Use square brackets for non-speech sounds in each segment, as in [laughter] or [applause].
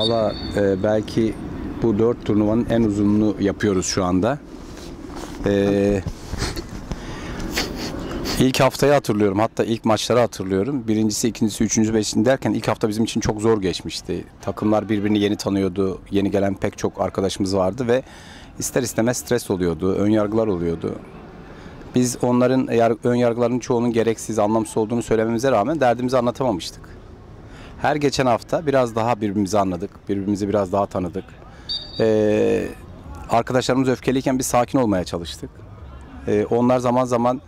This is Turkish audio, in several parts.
Valla e, belki bu dört turnuvanın en uzununu yapıyoruz şu anda. E, ilk haftayı hatırlıyorum. Hatta ilk maçları hatırlıyorum. Birincisi, ikincisi, üçüncüsü, beşinci derken ilk hafta bizim için çok zor geçmişti. Takımlar birbirini yeni tanıyordu. Yeni gelen pek çok arkadaşımız vardı ve ister istemez stres oluyordu. Ön yargılar oluyordu. Biz onların ön yargılarının çoğunun gereksiz, anlamsız olduğunu söylememize rağmen derdimizi anlatamamıştık. Her geçen hafta biraz daha birbirimizi anladık, birbirimizi biraz daha tanıdık. Ee, arkadaşlarımız öfkeliyken biz sakin olmaya çalıştık. Ee, onlar zaman zaman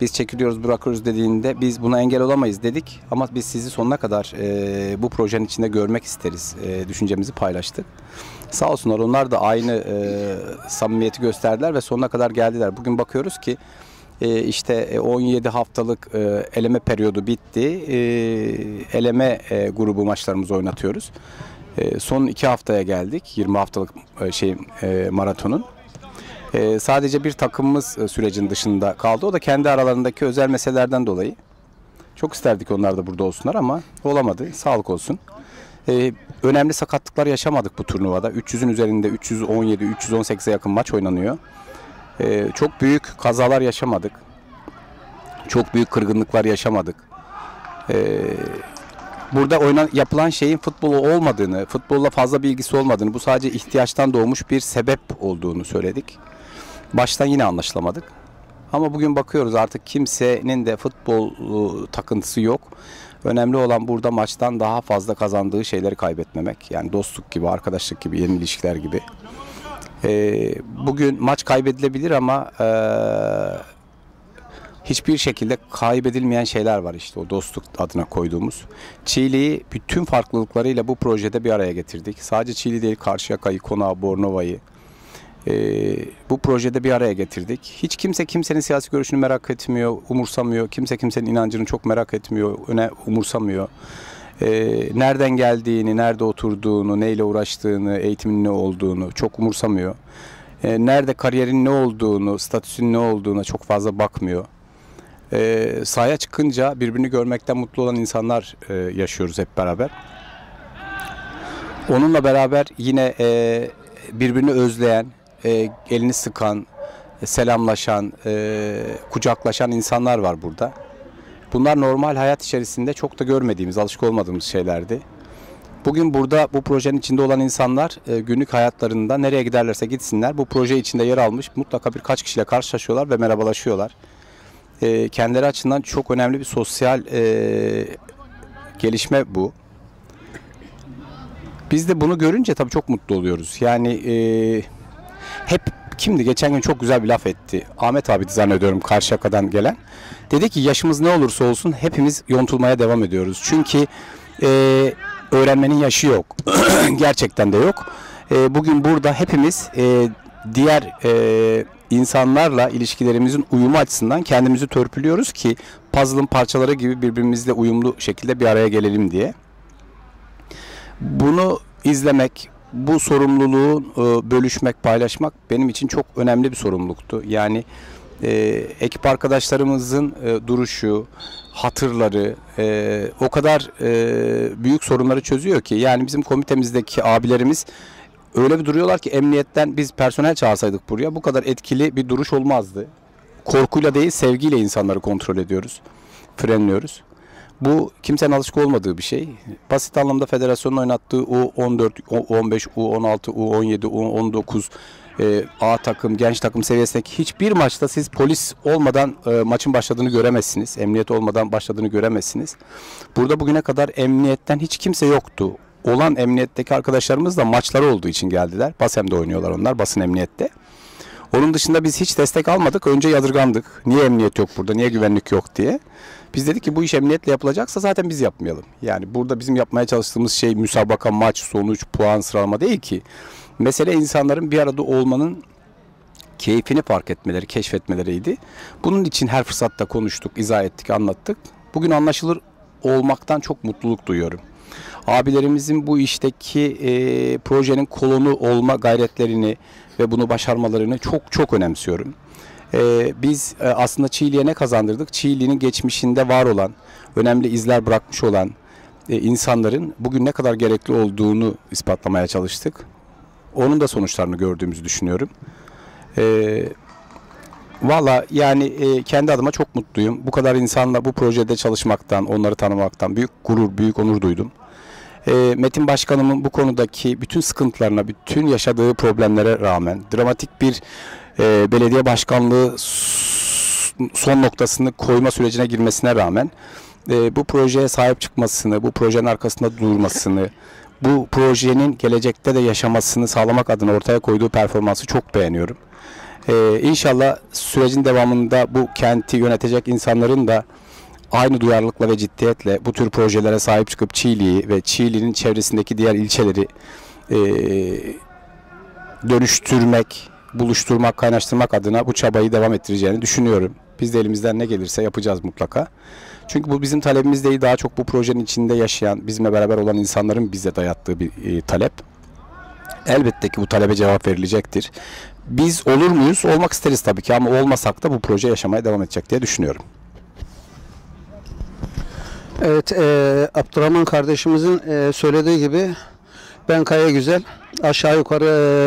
biz çekiliyoruz, bırakıyoruz dediğinde biz buna engel olamayız dedik. Ama biz sizi sonuna kadar e, bu projenin içinde görmek isteriz e, düşüncemizi paylaştık. Sağ olsunlar onlar da aynı e, samimiyeti gösterdiler ve sonuna kadar geldiler. Bugün bakıyoruz ki işte e, 17 haftalık e, eleme periyodu bitti. E, eleme e, grubu maçlarımızı oynatıyoruz. E, son iki haftaya geldik. 20 haftalık e, şey e, maratonun. E, sadece bir takımımız e, sürecin dışında kaldı. O da kendi aralarındaki özel meselelerden dolayı. Çok isterdik onlar da burada olsunlar ama olamadı. Sağlık olsun. E, önemli sakatlıklar yaşamadık bu turnuvada. 300'ün üzerinde 317, 318'e yakın maç oynanıyor. E, çok büyük kazalar yaşamadık. Çok büyük kırgınlıklar yaşamadık. E, burada oynan, yapılan şeyin futbol olmadığını, futbolla fazla bir ilgisi olmadığını, bu sadece ihtiyaçtan doğmuş bir sebep olduğunu söyledik. Baştan yine anlaşılamadık. Ama bugün bakıyoruz artık kimsenin de futbol ıı, takıntısı yok. Önemli olan burada maçtan daha fazla kazandığı şeyleri kaybetmemek. Yani dostluk gibi, arkadaşlık gibi, yeni ilişkiler gibi. Ee, bugün maç kaybedilebilir ama eee, hiçbir şekilde kaybedilmeyen şeyler var işte o dostluk adına koyduğumuz. Çiğli'yi bütün farklılıklarıyla bu projede bir araya getirdik. Sadece Çiğli değil, Karşıyaka'yı, Konağı, Bornova'yı e, bu projede bir araya getirdik. Hiç kimse kimsenin siyasi görüşünü merak etmiyor, umursamıyor. Kimse kimsenin inancını çok merak etmiyor, öne umursamıyor. E, nereden geldiğini, nerede oturduğunu, neyle uğraştığını, eğitimin ne olduğunu çok umursamıyor. E, nerede kariyerin ne olduğunu, statüsün ne olduğuna çok fazla bakmıyor. E, sahaya çıkınca birbirini görmekten mutlu olan insanlar e, yaşıyoruz hep beraber. Onunla beraber yine e, birbirini özleyen, e, elini sıkan, e, selamlaşan, e, kucaklaşan insanlar var burada. Bunlar normal hayat içerisinde çok da görmediğimiz, alışık olmadığımız şeylerdi. Bugün burada bu projenin içinde olan insanlar e, günlük hayatlarında nereye giderlerse gitsinler bu proje içinde yer almış mutlaka birkaç kişiyle karşılaşıyorlar ve merhabalaşıyorlar. E, kendileri açısından çok önemli bir sosyal e, gelişme bu. Biz de bunu görünce tabii çok mutlu oluyoruz. Yani e, hep kimdi? Geçen gün çok güzel bir laf etti. Ahmet abi zannediyorum Karşıyaka'dan gelen. Dedi ki yaşımız ne olursa olsun hepimiz yontulmaya devam ediyoruz. Çünkü e, öğrenmenin yaşı yok. [clears throat] Gerçekten de yok. E, bugün burada hepimiz e, diğer e, insanlarla ilişkilerimizin uyumu açısından kendimizi törpülüyoruz ki puzzle'ın parçaları gibi birbirimizle uyumlu şekilde bir araya gelelim diye. Bunu izlemek, bu sorumluluğu e, bölüşmek, paylaşmak benim için çok önemli bir sorumluluktu. Yani e, ekip arkadaşlarımızın e, duruşu, hatırları e, o kadar e, büyük sorunları çözüyor ki. Yani bizim komitemizdeki abilerimiz öyle bir duruyorlar ki emniyetten biz personel çağırsaydık buraya bu kadar etkili bir duruş olmazdı. Korkuyla değil sevgiyle insanları kontrol ediyoruz, frenliyoruz. Bu kimsenin alışık olmadığı bir şey. Basit anlamda federasyonun oynattığı U14, U15, U16, U17, U19 e, A takım, genç takım seviyesindeki hiçbir maçta siz polis olmadan e, maçın başladığını göremezsiniz. Emniyet olmadan başladığını göremezsiniz. Burada bugüne kadar emniyetten hiç kimse yoktu. Olan emniyetteki arkadaşlarımız da maçları olduğu için geldiler. Basem'de oynuyorlar onlar, basın emniyette. Onun dışında biz hiç destek almadık. Önce yadırgandık. Niye emniyet yok burada, niye güvenlik yok diye. Biz dedik ki bu iş emniyetle yapılacaksa zaten biz yapmayalım. Yani burada bizim yapmaya çalıştığımız şey müsabaka, maç, sonuç, puan sıralama değil ki. Mesele insanların bir arada olmanın keyfini fark etmeleri, keşfetmeleriydi. Bunun için her fırsatta konuştuk, izah ettik, anlattık. Bugün anlaşılır olmaktan çok mutluluk duyuyorum. Abilerimizin bu işteki e, projenin kolonu olma gayretlerini ve bunu başarmalarını çok çok önemsiyorum. E, biz e, aslında Çiğli'ye ne kazandırdık? Çiğli'nin geçmişinde var olan, önemli izler bırakmış olan, e, insanların bugün ne kadar gerekli olduğunu ispatlamaya çalıştık. Onun da sonuçlarını gördüğümüzü düşünüyorum. E, Valla yani e, kendi adıma çok mutluyum. Bu kadar insanla bu projede çalışmaktan, onları tanımaktan büyük gurur, büyük onur duydum. E, Metin Başkanımın bu konudaki bütün sıkıntılarına, bütün yaşadığı problemlere rağmen dramatik bir e, belediye başkanlığı son noktasını koyma sürecine girmesine rağmen bu projeye sahip çıkmasını, bu projenin arkasında durmasını, bu projenin gelecekte de yaşamasını sağlamak adına ortaya koyduğu performansı çok beğeniyorum. Ee, inşallah sürecin devamında bu kenti yönetecek insanların da aynı duyarlılıkla ve ciddiyetle bu tür projelere sahip çıkıp Çiğli'yi ve Çiğli'nin çevresindeki diğer ilçeleri e, dönüştürmek, buluşturmak, kaynaştırmak adına bu çabayı devam ettireceğini düşünüyorum. Biz de elimizden ne gelirse yapacağız mutlaka. Çünkü bu bizim talebimiz değil, daha çok bu projenin içinde yaşayan, bizimle beraber olan insanların bize dayattığı bir e, talep. Elbette ki bu talebe cevap verilecektir. Biz olur muyuz? Olmak isteriz tabii ki ama olmasak da bu proje yaşamaya devam edecek diye düşünüyorum. Evet, e, Abdurrahman kardeşimizin e, söylediği gibi ben Kaya Güzel aşağı yukarı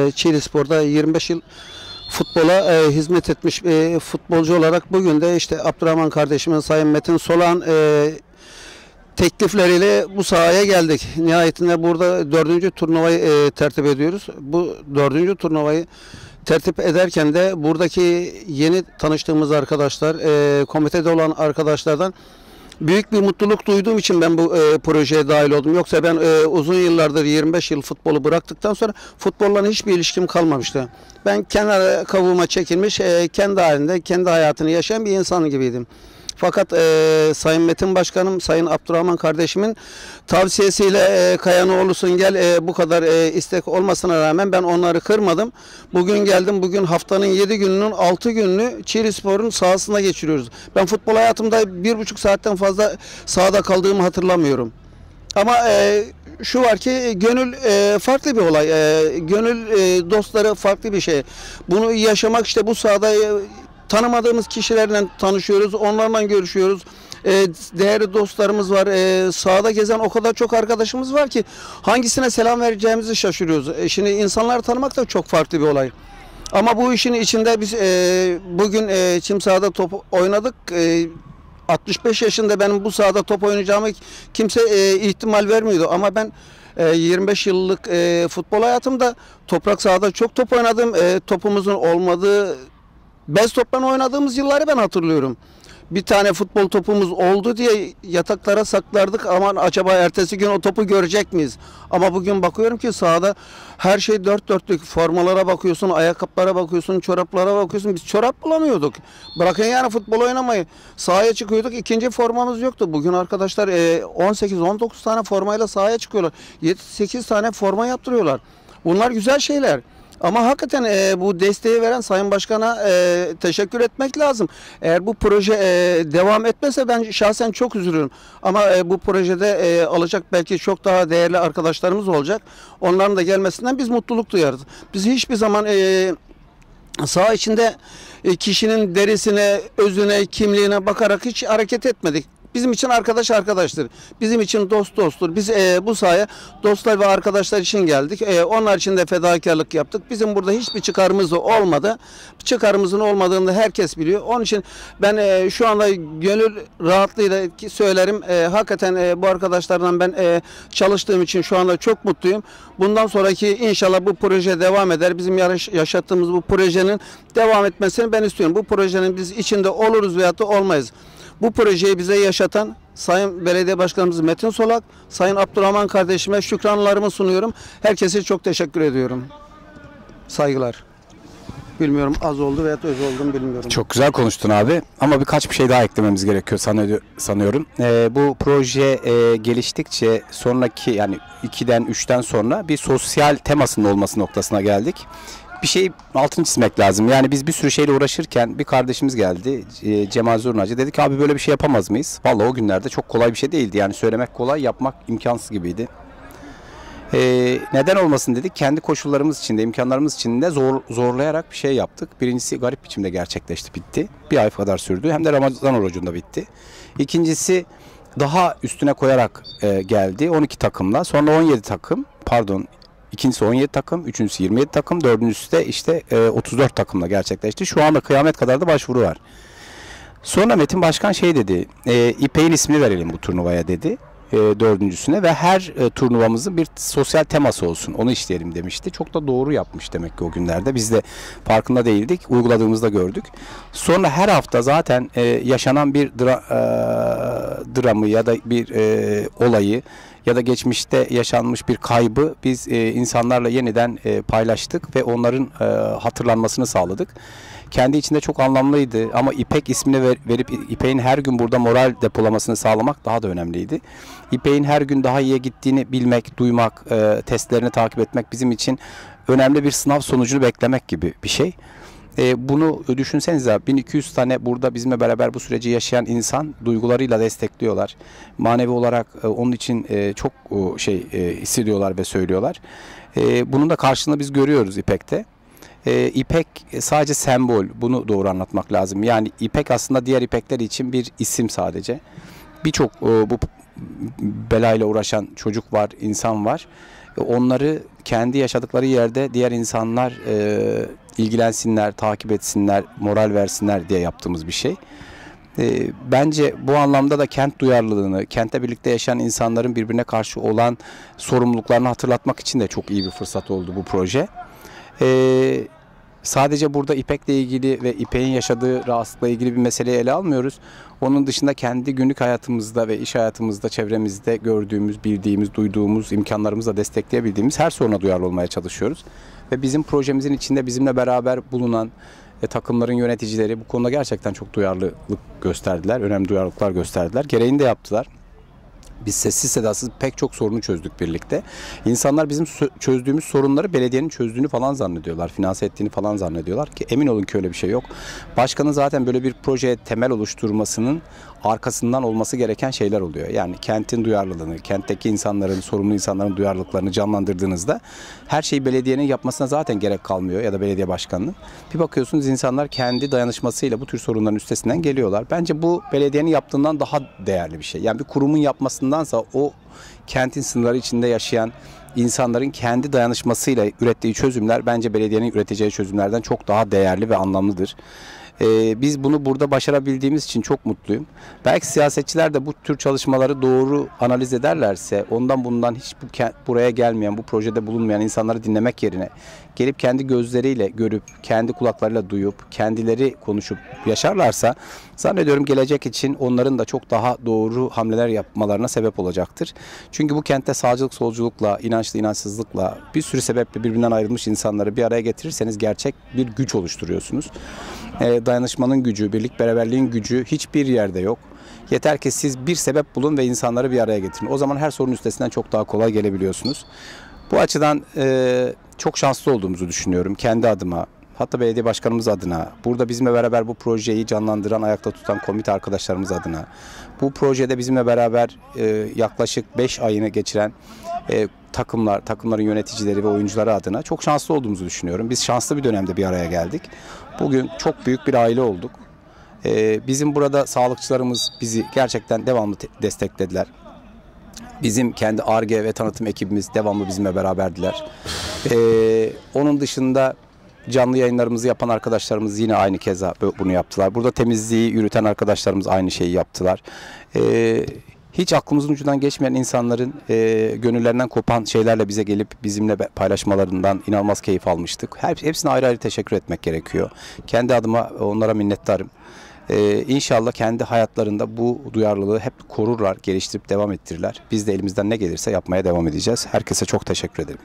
e, Çiğli Spor'da 25 yıl futbola e, hizmet etmiş e, futbolcu olarak bugün de işte Abdurrahman kardeşimin Sayın Metin Solan e, teklifleriyle bu sahaya geldik. Nihayetinde burada dördüncü turnuvayı e, tertip ediyoruz. Bu dördüncü turnuvayı tertip ederken de buradaki yeni tanıştığımız arkadaşlar, e, komitede olan arkadaşlardan büyük bir mutluluk duyduğum için ben bu e, projeye dahil oldum. Yoksa ben e, uzun yıllardır 25 yıl futbolu bıraktıktan sonra futbolla hiçbir ilişkim kalmamıştı. Ben kenara kavuğuma çekilmiş, e, kendi halinde, kendi hayatını yaşayan bir insan gibiydim. Fakat e, Sayın Metin Başkanım, Sayın Abdurrahman kardeşimin tavsiyesiyle e, Kayanoğlu'sun gel e, bu kadar e, istek olmasına rağmen ben onları kırmadım. Bugün geldim. Bugün haftanın 7 gününün 6 gününü Çiğli Spor'un sahasında geçiriyoruz. Ben futbol hayatımda bir buçuk saatten fazla sahada kaldığımı hatırlamıyorum. Ama e, şu var ki gönül e, farklı bir olay. E, gönül e, dostları farklı bir şey. Bunu yaşamak işte bu sahada e, tanımadığımız kişilerle tanışıyoruz, onlarla görüşüyoruz. E, değerli dostlarımız var. E, sahada gezen o kadar çok arkadaşımız var ki hangisine selam vereceğimizi şaşırıyoruz. E, şimdi insanları tanımak da çok farklı bir olay. Ama bu işin içinde biz e, bugün e, çim sahada top oynadık. E, 65 yaşında benim bu sahada top oynayacağımı kimse e, ihtimal vermiyordu. Ama ben e, 25 yıllık e, futbol hayatımda toprak sahada çok top oynadım. E, topumuzun olmadığı bez toplan oynadığımız yılları ben hatırlıyorum. Bir tane futbol topumuz oldu diye yataklara saklardık. Aman acaba ertesi gün o topu görecek miyiz? Ama bugün bakıyorum ki sahada her şey dört dörtlük. Formalara bakıyorsun, ayakkabılara bakıyorsun, çoraplara bakıyorsun. Biz çorap bulamıyorduk. Bırakın yani futbol oynamayı. Sahaya çıkıyorduk. ikinci formamız yoktu. Bugün arkadaşlar 18-19 e, tane formayla sahaya çıkıyorlar. 7-8 tane forma yaptırıyorlar. Bunlar güzel şeyler. Ama hakikaten e, bu desteği veren Sayın Başkan'a e, teşekkür etmek lazım. Eğer bu proje e, devam etmese ben şahsen çok üzülürüm. Ama e, bu projede e, alacak belki çok daha değerli arkadaşlarımız olacak. Onların da gelmesinden biz mutluluk duyarız. Biz hiçbir zaman e, saha içinde e, kişinin derisine, özüne, kimliğine bakarak hiç hareket etmedik. Bizim için arkadaş arkadaştır. Bizim için dost dosttur. Biz e, bu sahaya dostlar ve arkadaşlar için geldik. E, onlar için de fedakarlık yaptık. Bizim burada hiçbir çıkarımız olmadı. Çıkarımızın olmadığını herkes biliyor. Onun için ben e, şu anda gönül rahatlığıyla söylerim. E, hakikaten e, bu arkadaşlardan ben e, çalıştığım için şu anda çok mutluyum. Bundan sonraki inşallah bu proje devam eder. Bizim yaşattığımız bu projenin devam etmesini ben istiyorum. Bu projenin biz içinde oluruz veyahut da olmayız. Bu projeyi bize yaşatan Sayın Belediye Başkanımız Metin Solak, Sayın Abdurrahman kardeşime şükranlarımı sunuyorum. Herkese çok teşekkür ediyorum. Saygılar. Bilmiyorum az oldu veya öz oldum bilmiyorum. Çok güzel konuştun abi ama birkaç bir şey daha eklememiz gerekiyor sanıyorum. Ee, bu proje e, geliştikçe sonraki yani 2'den 3'ten sonra bir sosyal temasının olması noktasına geldik bir şey altını çizmek lazım. Yani biz bir sürü şeyle uğraşırken bir kardeşimiz geldi e, Cemal Zurnacı. Dedi ki abi böyle bir şey yapamaz mıyız? Vallahi o günlerde çok kolay bir şey değildi. Yani söylemek kolay yapmak imkansız gibiydi. Ee, neden olmasın dedik. Kendi koşullarımız içinde, imkanlarımız içinde zor, zorlayarak bir şey yaptık. Birincisi garip biçimde gerçekleşti, bitti. Bir ay kadar sürdü. Hem de Ramazan orucunda bitti. İkincisi daha üstüne koyarak e, geldi 12 takımla. Sonra 17 takım pardon ikincisi 17 takım, üçüncüsü 27 takım, dördüncüsü de işte e, 34 takımla gerçekleşti. Şu anda kıyamet kadar da başvuru var. Sonra Metin Başkan şey dedi, e, İpek'in ismini verelim bu turnuvaya dedi e, dördüncüsüne ve her e, turnuvamızın bir sosyal teması olsun onu işleyelim demişti. Çok da doğru yapmış demek ki o günlerde. Biz de farkında değildik. Uyguladığımızda gördük. Sonra her hafta zaten e, yaşanan bir dra, e, dramı ya da bir e, olayı ya da geçmişte yaşanmış bir kaybı biz e, insanlarla yeniden e, paylaştık ve onların e, hatırlanmasını sağladık kendi içinde çok anlamlıydı ama İpek ismini ver, verip İpek'in her gün burada moral depolamasını sağlamak daha da önemliydi. İpek'in her gün daha iyiye gittiğini bilmek, duymak, e, testlerini takip etmek bizim için önemli bir sınav sonucunu beklemek gibi bir şey. E, bunu düşünsenize 1200 tane burada bizimle beraber bu süreci yaşayan insan duygularıyla destekliyorlar. Manevi olarak e, onun için e, çok e, şey e, hissediyorlar ve söylüyorlar. E, bunun da karşılığını biz görüyoruz İpek'te. E, ipek sadece sembol. Bunu doğru anlatmak lazım. Yani ipek aslında diğer ipekler için bir isim sadece. Birçok e, bu belayla uğraşan çocuk var, insan var. E, onları kendi yaşadıkları yerde diğer insanlar e, ilgilensinler, takip etsinler, moral versinler diye yaptığımız bir şey. E, bence bu anlamda da kent duyarlılığını, kentte birlikte yaşayan insanların birbirine karşı olan sorumluluklarını hatırlatmak için de çok iyi bir fırsat oldu bu proje. Ee, sadece burada İpek'le ilgili ve İpek'in yaşadığı rahatsızlıkla ilgili bir meseleyi ele almıyoruz. Onun dışında kendi günlük hayatımızda ve iş hayatımızda, çevremizde gördüğümüz, bildiğimiz, duyduğumuz, imkanlarımızla destekleyebildiğimiz her soruna duyarlı olmaya çalışıyoruz. Ve bizim projemizin içinde bizimle beraber bulunan e, takımların yöneticileri bu konuda gerçekten çok duyarlılık gösterdiler. Önemli duyarlılıklar gösterdiler. Gereğini de yaptılar. Biz sessiz sedasız pek çok sorunu çözdük birlikte. İnsanlar bizim çözdüğümüz sorunları belediyenin çözdüğünü falan zannediyorlar. Finanse ettiğini falan zannediyorlar ki emin olun ki öyle bir şey yok. Başkanın zaten böyle bir projeye temel oluşturmasının arkasından olması gereken şeyler oluyor. Yani kentin duyarlılığını, kentteki insanların, sorumlu insanların duyarlılıklarını canlandırdığınızda her şeyi belediyenin yapmasına zaten gerek kalmıyor ya da belediye başkanının. Bir bakıyorsunuz insanlar kendi dayanışmasıyla bu tür sorunların üstesinden geliyorlar. Bence bu belediyenin yaptığından daha değerli bir şey. Yani bir kurumun yapmasındansa o kentin sınırları içinde yaşayan insanların kendi dayanışmasıyla ürettiği çözümler bence belediyenin üreteceği çözümlerden çok daha değerli ve anlamlıdır. Ee, biz bunu burada başarabildiğimiz için çok mutluyum. Belki siyasetçiler de bu tür çalışmaları doğru analiz ederlerse ondan bundan hiç bu, buraya gelmeyen, bu projede bulunmayan insanları dinlemek yerine gelip kendi gözleriyle görüp, kendi kulaklarıyla duyup, kendileri konuşup yaşarlarsa zannediyorum gelecek için onların da çok daha doğru hamleler yapmalarına sebep olacaktır. Çünkü bu kentte sağcılık, solculukla, inançlı, inançsızlıkla bir sürü sebeple birbirinden ayrılmış insanları bir araya getirirseniz gerçek bir güç oluşturuyorsunuz. E, dayanışmanın gücü, birlik beraberliğin gücü hiçbir yerde yok. Yeter ki siz bir sebep bulun ve insanları bir araya getirin. O zaman her sorun üstesinden çok daha kolay gelebiliyorsunuz. Bu açıdan e, çok şanslı olduğumuzu düşünüyorum kendi adıma. Hatta belediye başkanımız adına, burada bizimle beraber bu projeyi canlandıran, ayakta tutan komite arkadaşlarımız adına, bu projede bizimle beraber e, yaklaşık 5 ayını geçiren e, takımlar, takımların yöneticileri ve oyuncuları adına çok şanslı olduğumuzu düşünüyorum. Biz şanslı bir dönemde bir araya geldik. Bugün çok büyük bir aile olduk. E, bizim burada sağlıkçılarımız bizi gerçekten devamlı desteklediler. Bizim kendi ARGE ve tanıtım ekibimiz devamlı bizimle beraberdiler. Ee, onun dışında canlı yayınlarımızı yapan arkadaşlarımız yine aynı keza bunu yaptılar. Burada temizliği yürüten arkadaşlarımız aynı şeyi yaptılar. Ee, hiç aklımızın ucundan geçmeyen insanların e, gönüllerinden kopan şeylerle bize gelip bizimle paylaşmalarından inanılmaz keyif almıştık. Hepsine ayrı ayrı teşekkür etmek gerekiyor. Kendi adıma onlara minnettarım. Ee, inşallah kendi hayatlarında bu duyarlılığı hep korurlar, geliştirip devam ettirirler. Biz de elimizden ne gelirse yapmaya devam edeceğiz. Herkese çok teşekkür ederim.